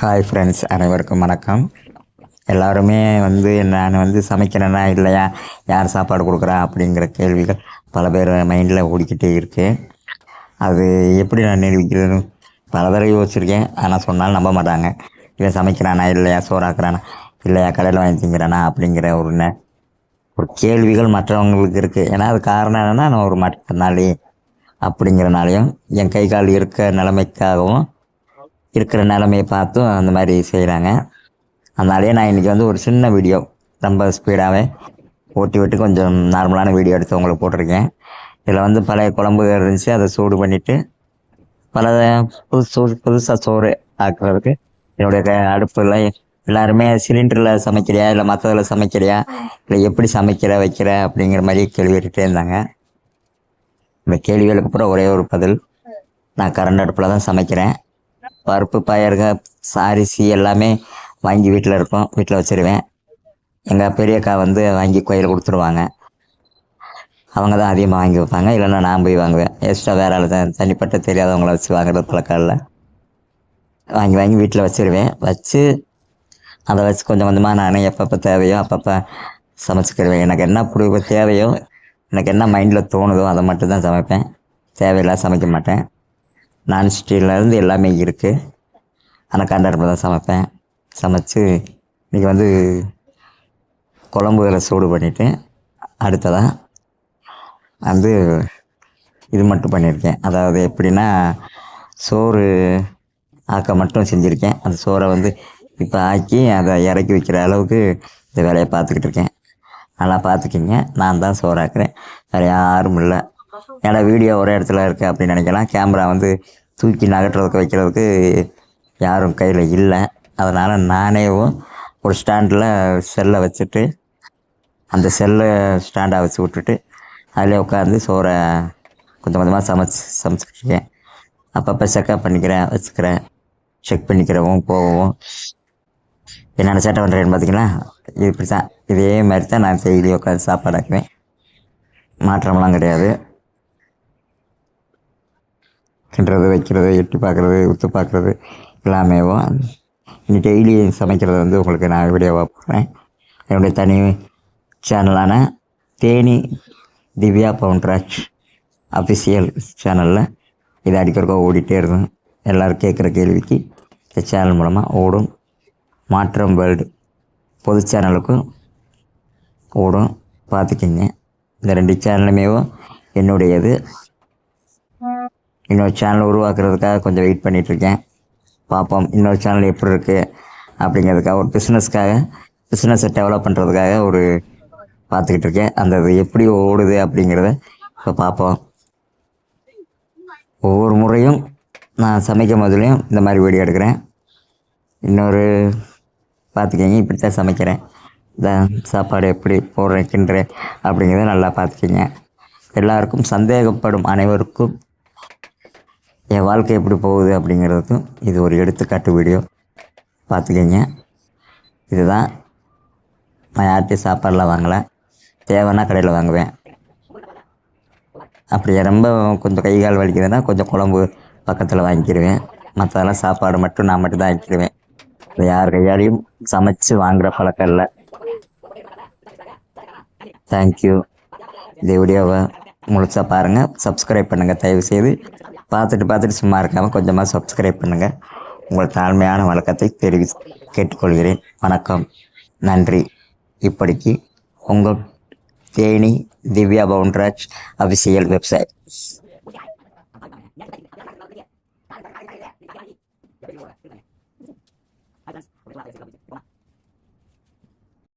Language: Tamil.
ஹாய் ஃப்ரெண்ட்ஸ் அனைவருக்கும் வணக்கம். எல்லாருமே வந்து நான் வந்து சமைக்கிறேனா இல்லையா? யார் சாப்பாடு கொடுக்குறா அப்படிங்கிற கேள்விகள் பல பேர் மைண்டில் ஓடிக்கிட்டே இருக்கு. அது எப்படி நான் நிரூபிக்கிறது? பல தடவை யோசிச்சிருக்கேன். ஆனால் சொன்னாலும் நம்ப மாட்டாங்க. இவன் சமைக்கிறானா இல்லையா? சோறாக்குறானா? இல்லையா? கடையில் வாங்கி திங்கிறானா அப்படிங்கிற ஒரு ந- ஒரு கேள்விகள் மற்றவங்களுக்கு இருக்குது ஏன்னா அது காரணம் என்னென்னா நான் ஒரு மாற்றுத்திறனாளி அப்படிங்கிறனாலையும் என் கை கால் இருக்க நிலைமைக்காகவும் இருக்கிற நிலமையை பார்த்தும் அந்த மாதிரி செய்கிறாங்க அதனாலேயே நான் இன்றைக்கி வந்து ஒரு சின்ன வீடியோ ரொம்ப ஸ்பீடாகவே ஓட்டி விட்டு கொஞ்சம் நார்மலான வீடியோ எடுத்து உங்களுக்கு போட்டிருக்கேன். இதில் வந்து பழைய குழம்பு இருந்துச்சு அதை சூடு பண்ணிவிட்டு பல புதுசு புதுசாக சோறு ஆக்குறதுக்கு என்னுடைய அடுப்பில் எல்லாருமே சிலிண்டரில் சமைக்கிறியா இல்லை மற்றதில் சமைக்கிறியா இல்லை எப்படி சமைக்கிற வைக்கிற அப்படிங்கிற மாதிரி கேள்வி கேட்டுகிட்டே இருந்தாங்க. இந்த கேள்விகளுக்கு அப்புறம் ஒரே ஒரு பதில் நான் கரண்ட் அடுப்பில் தான் சமைக்கிறேன். பருப்பு பயறுக சாரிசி எல்லாமே வாங்கி வீட்டில் இருக்கும். வீட்டில் வச்சுருவேன். எங்கள் பெரியக்கா வந்து வாங்கி கோயில் கொடுத்துருவாங்க. அவங்க தான் அதிகமாக வாங்கி வைப்பாங்க. இல்லைன்னா நான் போய் வாங்குவேன். எக்ஸ்ட்ரா வேற ஆள் தான். தனிப்பட்ட தெரியாதவங்கள வச்சு வாங்குறது பழக்கம் இல்லை வாங்கி வாங்கி வீட்டில் வச்சுருவேன். வச்சு அதை வச்சு கொஞ்சம் கொஞ்சமாக நான் எப்பப்போ தேவையோ அப்பப்போ சமைச்சிக்கிடுவேன். எனக்கு என்ன பிடிப்பு தேவையோ எனக்கு என்ன மைண்டில் தோணுதோ அதை மட்டும் தான் சமைப்பேன். தேவையில்லாத சமைக்க மாட்டேன். நான் ஸ்டீல்லேருந்து எல்லாமே இருக்குது ஆனால் கண்டரப்பில் தான் சமைப்பேன். சமைச்சு இன்றைக்கி வந்து குழம்புகளை சூடு பண்ணிவிட்டு அடுத்ததாக வந்து இது மட்டும் பண்ணியிருக்கேன். அதாவது எப்படின்னா சோறு ஆக்க மட்டும் செஞ்சுருக்கேன். அந்த சோறை வந்து இப்போ ஆக்கி அதை இறக்கி வைக்கிற அளவுக்கு இந்த வேலையை பார்த்துக்கிட்டு இருக்கேன். நல்லா பார்த்துக்கிங்க. நான் தான் சோறு ஆக்குறேன். வேறு யாரும் இல்லை. ஏன்னா வீடியோ ஒரே இடத்துல இருக்குது அப்படின்னு நினைக்கலாம். கேமரா வந்து தூக்கி நகட்டுறதுக்கு வைக்கிறதுக்கு யாரும் கையில் இல்லை. அதனால் நானேவும் ஒரு ஸ்டாண்டில் செல்லை வச்சுட்டு அந்த செல்லை ஸ்டாண்டாக வச்சு விட்டுட்டு அதிலே உட்காந்து சோறை கொஞ்சம் கொஞ்சமாக சமைச்சு சமைச்சிக்கிட்டு அப்பப்போ செக்கப் பண்ணிக்கிறேன் வச்சுக்கிறேன். செக் பண்ணிக்கிறவும் போகவும். என்னென்ன சேட்டை பண்ணுறேன்னு பார்த்தீங்களா இது இப்படி தான் இதே மாதிரி தான் நான் டெய்லி உட்காந்து சாப்பாடு ஆக்குவேன். மாற்றம்லாம் கிடையாது. பார்க்கின்றது வைக்கிறது எட்டி பார்க்குறது உத்து பார்க்குறது எல்லாமேவும் இனி டெய்லி சமைக்கிறது வந்து உங்களுக்கு நான் வீடியோவாக போடுறேன். என்னுடைய தனி சேனலான தேனி திவ்யா பவுண்ட்ராஜ் அஃபிஷியல் சேனலில் இது அடிக்கடிக்க ஓடிட்டே இருக்கும். எல்லோரும் கேட்குற கேள்விக்கு இந்த சேனல் மூலமாக ஓடும். மாற்றம் வேர்ல்டு பொது சேனலுக்கும் ஓடும். பார்த்துக்கிங்க. இந்த ரெண்டு சேனலுமேவும் என்னுடையது இன்னொரு சேனல் உருவாக்குறதுக்காக கொஞ்சம் வெயிட் பண்ணிகிட்ருக்கேன் பார்ப்போம் இன்னொரு சேனல் எப்படி இருக்குது அப்படிங்கிறதுக்காக ஒரு பிஸ்னஸ்க்காக பிஸ்னஸை டெவலப் பண்ணுறதுக்காக ஒரு பார்த்துக்கிட்டு இருக்கேன் அந்த இது எப்படி ஓடுது அப்படிங்கிறத இப்போ பார்ப்போம் ஒவ்வொரு முறையும் நான் சமைக்கும் போதுலேயும் இந்த மாதிரி வீடியோ எடுக்கிறேன். இன்னொரு பார்த்துக்கிங்க இப்படி தான் சமைக்கிறேன். இந்த சாப்பாடு எப்படி போடுறேன் கிண்டுறேன் அப்படிங்கிறத நல்லா பார்த்துக்கிங்க. எல்லாருக்கும் சந்தேகப்படும் அனைவருக்கும் என் வாழ்க்கை எப்படி போகுது அப்படிங்கிறதுக்கும் இது ஒரு எடுத்துக்காட்டு வீடியோ. பார்த்துக்கிங்க. இதுதான் நான் யார்கிட்டையும் சாப்பாடெலாம் வாங்கலை. தேவைன்னா கடையில் வாங்குவேன். அப்படி ரொம்ப கொஞ்சம் கை கால் வலிக்குதுன்னா கொஞ்சம் குழம்பு பக்கத்தில் வாங்கிக்கிடுவேன் மற்றதெல்லாம் சாப்பாடு மட்டும் நான் மட்டும் தான் வாங்கிக்கிடுவேன் இது யார் கையாலையும் சமைச்சு வாங்குகிற பழக்கம் இல்லை. தேங்க்யூ இந்த வீடியோவை முழுசாக பாருங்கள் சப்ஸ்கிரைப் பண்ணுங்கள் தயவுசெய்து பார்த்துட்டு பார்த்துட்டு சும்மா இருக்காமல் கொஞ்சமாக சப்ஸ்கிரைப் பண்ணுங்கள் உங்கள் தாழ்மையான வழக்கத்தை தெரிவி கேட்டுக்கொள்கிறேன். வணக்கம். நன்றி. இப்படிக்கு உங்கள் தேனி திவ்யா பவுன்ராஜ் அபிஷியல் வெப்சைட்